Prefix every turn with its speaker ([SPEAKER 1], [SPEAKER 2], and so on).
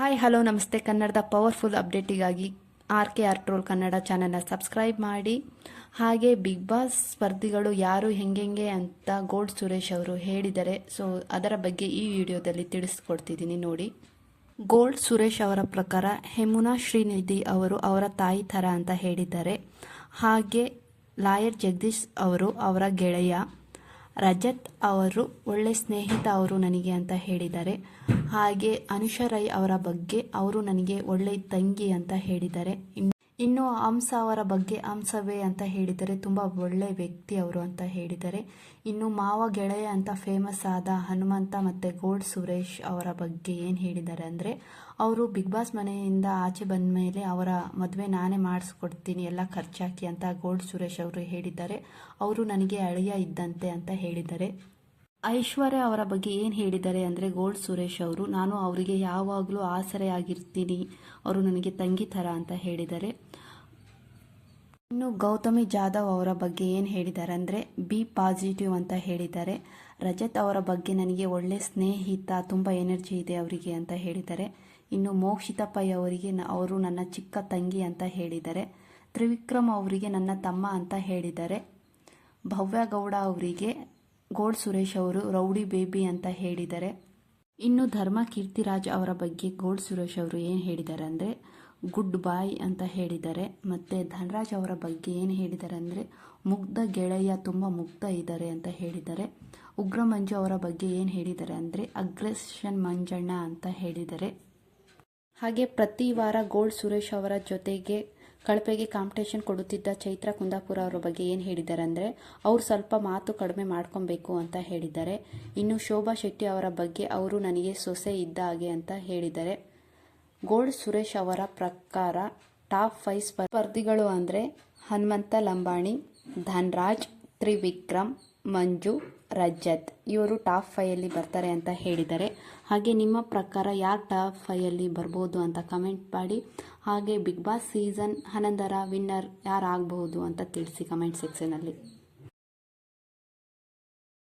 [SPEAKER 1] Hi hello ನಮಸ್ತೆ. ಕನ್ನಡದ powerful ಅಪ್ಡೇಟಿಗಾಗಿ R K R troll Kannada ಚಾನಲ್ನ ಸಬ್ಸ್ಕ್ರೈಬ್ ಮಾಡಿ. ಹಾಗೆ ಬಿಗ್ ಬಾಸ್ ಸ್ಪರ್ಧಿಗಳು ಯಾರು, ಹೆಂಗೆಂಗೆ ಅಂತ ಗೋಲ್ಡ್ ಸುರೇಶ್ ಅವರು ಹೇಳಿದ್ದಾರೆ ಸೊ ಅದರ ಬಗ್ಗೆ ಈ ವಿಡಿಯೋದಲ್ಲಿ ತಿಳಿಸ್ಕೊಡ್ತಿದ್ದೀನಿ ನೋಡಿ. ಗೋಲ್ಡ್ ಸುರೇಶ್ ಅವರ ಪ್ರಕಾರ ಹೆಮುನಾ ಶ್ರೀನಿಧಿ ಅವರು ಅವರ ತಾಯಿ ಥರ ಅಂತ ಹೇಳಿದ್ದಾರೆ ಹಾಗೆ ಲಾಯರ್ ಜಗದೀಶ್ ಅವರು ಅವರ ಗೆಳೆಯ. ರಜತ್ ಅವರು ಒಳ್ಳೆ ಸ್ನೇಹಿತ ಅವರು ನನಗೆ ಅಂತ ಹೇಳಿದ್ದಾರೆ. ಹಾಗೆ ಅನುಷಾ ರೈ ಅವರ ಬಗ್ಗೆ ಅವರು ನನಗೆ ಒಳ್ಳೆ ತಂಗಿ ಅಂತ ಹೇಳಿದ್ದಾರೆ. ಇನ್ನು ಹಂಸ ಅವರ ಬಗ್ಗೆ ಹಂಸವೇ ಅಂತ ಹೇಳಿದರೆ ತುಂಬ ಒಳ್ಳೆ ವ್ಯಕ್ತಿ ಅವರು ಅಂತ ಹೇಳಿದರೆ. ಇನ್ನು ಮಾವ ಗೆಳೆಯ ಅಂತ ಫೇಮಸ್ ಆದ ಹನುಮಂತ ಮತ್ತು ಗೋಲ್ಡ್ ಸುರೇಶ್ ಅವರ ಬಗ್ಗೆ ಏನು ಹೇಳಿದ್ದಾರೆ ಅಂದರೆ, ಅವರು ಬಿಗ್ ಬಾಸ್ ಮನೆಯಿಂದ ಆಚೆ ಬಂದ ಮೇಲೆ ಅವರ ಮದುವೆ ನಾನೇ ಮಾಡಿಸ್ಕೊಡ್ತೀನಿ, ಎಲ್ಲ ಖರ್ಚಾಕಿ ಅಂತ ಗೋಲ್ಡ್ ಸುರೇಶ್ ಅವರು ಹೇಳಿದ್ದಾರೆ ಅವರು ನನಗೆ ಅಳಿಯ ಇದ್ದಂತೆ ಅಂತ ಹೇಳಿದ್ದಾರೆ ಐಶ್ವರ್ಯ ಅವರ ಬಗ್ಗೆ ಏನು ಹೇಳಿದ್ದಾರೆ ಅಂದರೆ ಗೋಲ್ಡ್ ಸುರೇಶ್ ಅವರು, ನಾನು ಅವರಿಗೆ ಯಾವಾಗಲೂ ಆಸರೆಯಾಗಿರ್ತೀನಿ. ಅವರು ನನಗೆ ತಂಗಿ ಥರ ಅಂತ ಹೇಳಿದ್ದಾರೆ. ಇನ್ನು ಗೌತಮಿ ಜಾಧವ್ ಅವರ ಬಗ್ಗೆ ಏನು ಹೇಳಿದ್ದಾರೆ ಅಂದರೆ, ಬಿ ಪಾಸಿಟಿವ್ ಅಂತ ಹೇಳಿದ್ದಾರೆ. ರಜತ್ ಅವರ ಬಗ್ಗೆ ನನಗೆ ಒಳ್ಳೆ ಸ್ನೇಹಿತ, ತುಂಬ ಎನರ್ಜಿ ಇದೆ ಅವರಿಗೆ ಅಂತ ಹೇಳಿದ್ದಾರೆ. ಇನ್ನು ಮೋಕ್ಷಿತಪ್ಪ ಪೈ ಅವರಿಗೆ ಅವರು ನನ್ನ ಚಿಕ್ಕ ತಂಗಿ ಅಂತ ಹೇಳಿದ್ದಾರೆ. ತ್ರಿವಿಕ್ರಮ್ ಅವರಿಗೆ ನನ್ನ ತಮ್ಮ ಅಂತ ಹೇಳಿದ್ದಾರೆ. ಭವ್ಯ ಗೌಡ ಅವರಿಗೆ ಗೋಲ್ಡ್ ಸುರೇಶ್ ಅವರು ರೌಡಿ ಬೇಬಿ ಅಂತ ಹೇಳಿದ್ದಾರೆ ಇನ್ನು ಧರ್ಮ ಕೀರ್ತಿರಾಜ್ ಅವರ ಬಗ್ಗೆ ಗೋಲ್ಡ್ ಸುರೇಶ್ ಅವರು ಏನು ಹೇಳಿದ್ದಾರೆ ಅಂದರೆ, ಗುಡ್ ಬಾಯ್ ಅಂತ ಹೇಳಿದ್ದಾರೆ ಮತ್ತು ಧನರಾಜ್ ಅವರ ಬಗ್ಗೆ ಏನು ಹೇಳಿದ್ದಾರೆ ಅಂದರೆ, ಮುಗ್ಧ ಗೆಳೆಯ ತುಂಬ ಮುಗ್ಧ ಇದ್ದಾರೆ ಅಂತ ಹೇಳಿದ್ದಾರೆ ಉಗ್ರ ಮಂಜು ಅವರ ಬಗ್ಗೆ ಏನು ಹೇಳಿದ್ದಾರೆ ಅಂದರೆ, ಅಗ್ರೆಷನ್ ಮಂಜಣ್ಣ ಅಂತ ಹೇಳಿದ್ದಾರೆ ಹಾಗೆ ಪ್ರತಿ ವಾರ ಗೋಲ್ಡ್ ಸುರೇಶ್ ಅವರ ಜೊತೆಗೆ ಕಳಪೆಗೆ ಕಾಂಪಿಟೇಷನ್ ಕೊಡುತ್ತಿದ್ದ ಚೈತ್ರ ಕುಂದಾಪುರ ಅವರ ಬಗ್ಗೆ ಏನು ಹೇಳಿದ್ದಾರೆ ಅಂದರೆ ಅವ್ರು ಸ್ವಲ್ಪ ಮಾತು ಕಡಿಮೆ ಮಾಡ್ಕೊಬೇಕು ಅಂತ ಹೇಳಿದ್ದಾರೆ. ಇನ್ನು ಶೋಭಾ ಶೆಟ್ಟಿ ಅವರ ಬಗ್ಗೆ ಅವರು ನನಗೆ ಸೊಸೆ ಇದ್ದ ಹಾಗೆ ಅಂತ ಹೇಳಿದ್ದಾರೆ. ಗೋಲ್ಡ್ ಸುರೇಶ್ ಅವರ ಪ್ರಕಾರ ಟಾಪ್ ಫೈವ್ ಸ್ಪರ್ಧಿಗಳು ಅಂದರೆ ಹನುಮಂತ ಲಂಬಾಣಿ, ಧನ್ರಾಜ್, ತ್ರಿವಿಕ್ರಮ್, ಮಂಜು ರಜತ್, ಇವರು ಟಾಪ್ ಫೈಯಲ್ಲಿ ಬರ್ತಾರೆ ಅಂತ ಹೇಳಿದ್ದಾರೆ. ಹಾಗೆ ನಿಮ್ಮ ಪ್ರಕಾರ ಯಾರು ಟಾಪ್ ಫೈಯಲ್ಲಿ ಬರ್ಬೋದು ಅಂತ ಕಮೆಂಟ್ ಮಾಡಿ. ಹಾಗೆ ಬಿಗ್ ಬಾಸ್ ಸೀಸನ್ ಹನ್ನೊಂದರ ವಿನ್ನರ್ ಯಾರು ಆಗಬಹುದು ಅಂತ ತಿಳಿಸಿ ಕಮೆಂಟ್ ಸೆಕ್ಷನಲ್ಲಿ